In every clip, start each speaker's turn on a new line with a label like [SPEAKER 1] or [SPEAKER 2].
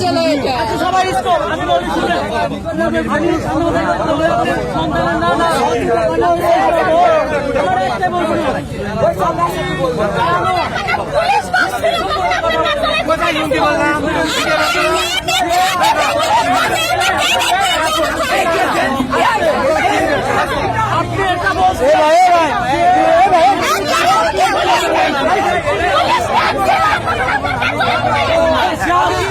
[SPEAKER 1] জেলা এটা। কোথায়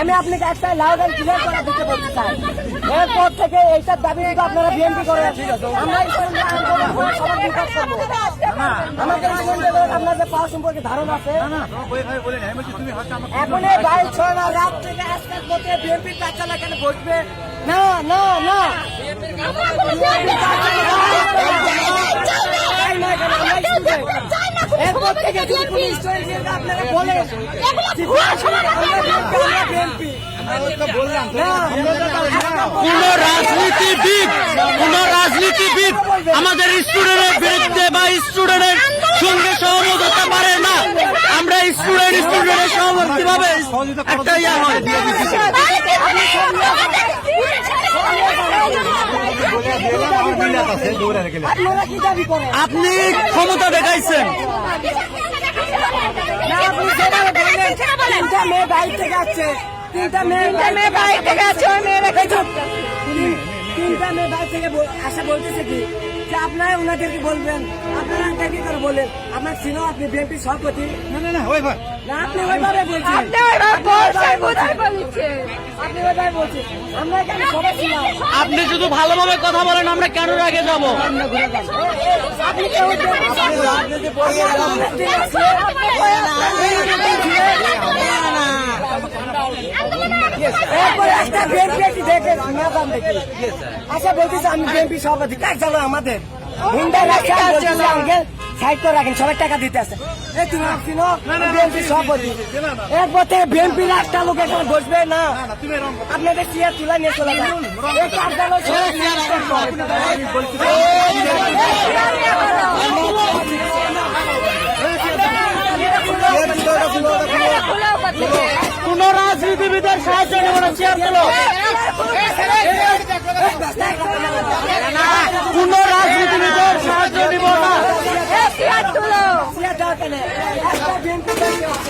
[SPEAKER 1] আমি আপনাকে একটা লাউড অ্যান্ড ক্লিয়ার করা দিতে বলতে চাই এরপর থেকে এইটার দাবি কিন্তু আপনারা বিএনপি করে আমরা আমাদের পাওয়া সম্পর্কে ধারণা আছে এখন এই বাইশ ছয় না রাত থেকে বসবে না না না চাই না এখানে, আমরা student। এরপর থেকে যদি কোনো student এসে আপনারা বলে যে আমরা বিএনপি না
[SPEAKER 2] কোন রাজনীতিবিদ কোন রাজনীতিবিদ আমাদের স্টুডেন্টের বিরুদ্ধে বা স্টুডেন্টের সঙ্গে সহমত হতে পারে না। আমরা স্টুডেন্ট স্টুডেন্টের সহমত কীভাবে? একটা ইয়া হয়। আপনি ক্ষমতা দেখাইছেন।
[SPEAKER 1] তিনটা মেয়ে বাইরে থেকে আসছে তিনটা মেয়ে বাইরে থেকে আসছে ওই মেয়েরা তিনটা মেয়ে বাইরে থেকে আসা বলতেছে কি যে আপনারা ওনাদেরকে বলবেন আপনারা করে বলেন আপনার ছিল আপনি বিএনপি সভাপতি না না না ওইভাবে। না আপনি ওইভাবে বলছেন। আপনি ওইভাবে বলছেন। আপনি
[SPEAKER 2] শুধু ভালোভাবে কথা বলেন আমরা কেন আগে যাব
[SPEAKER 1] আচ্ছা বলতেছে আমি বিএনপি সভাপতি কাজ যাব আমাদের সাইড করে রাখেন সবাই টাকা দিতে তুমি বিএনপি সভাপতি এরপর থেকে বিএনপি একটা লোক এখানে বসবে না আপনাদের চেয়ার তুলে নিয়ে চলে যান
[SPEAKER 2] কোন রাজনীতিবিদের সাহায্য নেব না চেয়ার তুলো কোন রাজনীতিবিদের সাহায্য নিব না
[SPEAKER 1] চেয়ার দাও কেন একটা বিএনপি দেখে হচ্ছে না এখানে। আমাদের সমাজের তো কোনো রকম দায়িত্ব না। কেউ আমাদেরকে বলে না, বিএনপি সভাপতি। সভাপতি। অ্যাম্বুলেন্সের ভিড়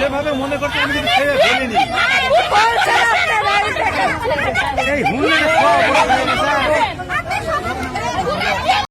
[SPEAKER 3] যেভাবে মনে করছে আমি কিন্তু খেয়ে ফেলিনি। এই হুন্ডারে